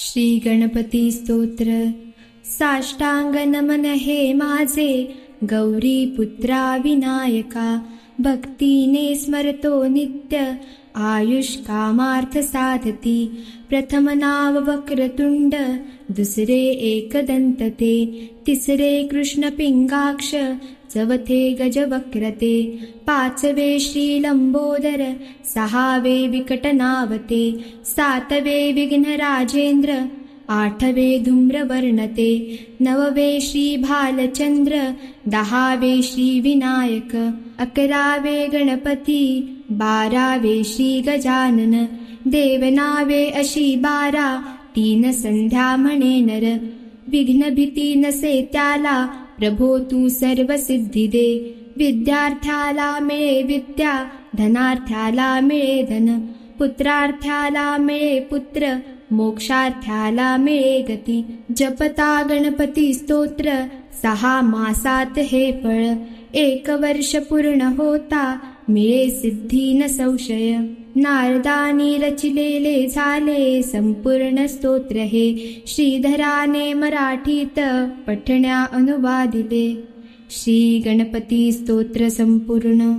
श्रीगणपती स्तोत्र साष्टांगनमन हे माझे गौरी पुत्रा विनायका भक्तीने स्मरतो नित्य आयुष कामार्थ साधती प्रथम नाव वक्रतुंड दुसरे एकदंतते तिसरे कृष्ण पिंगाक्ष चवथे गजवक्रते। पाचवे श्रीलंबोदर सहावे विकटनावते। सातवे विघ्नराजेन्द्र आठवे धूम्रवर्णते नववे श्रीभालचन्द्र दहावे श्रीविनायक अकरावे गणपती बारावे श्रीगजानन देवनावे अशी बारा तीन संध्या म्हणे नर। विघ्नभीती नसे त्याला प्रभो तू सर्व सिद्धी दे विद्यार्थ्याला मिळे विद्या धनार्थ्याला मिळे धन पुत्रार्थ्याला मिळे पुत्र मोक्षार्थ्याला मिळे गती. जपता गणपती स्तोत्र सहा मासात हे फळ. एक वर्ष पूर्ण होता मिळे सिद्धी न संशय. नारदानी रचिलेले झाले संपूर्ण स्तोत्र हे. श्रीधराने मराठीत पठण्या अनुवादिले. श्री गणपती स्तोत्र संपूर्ण.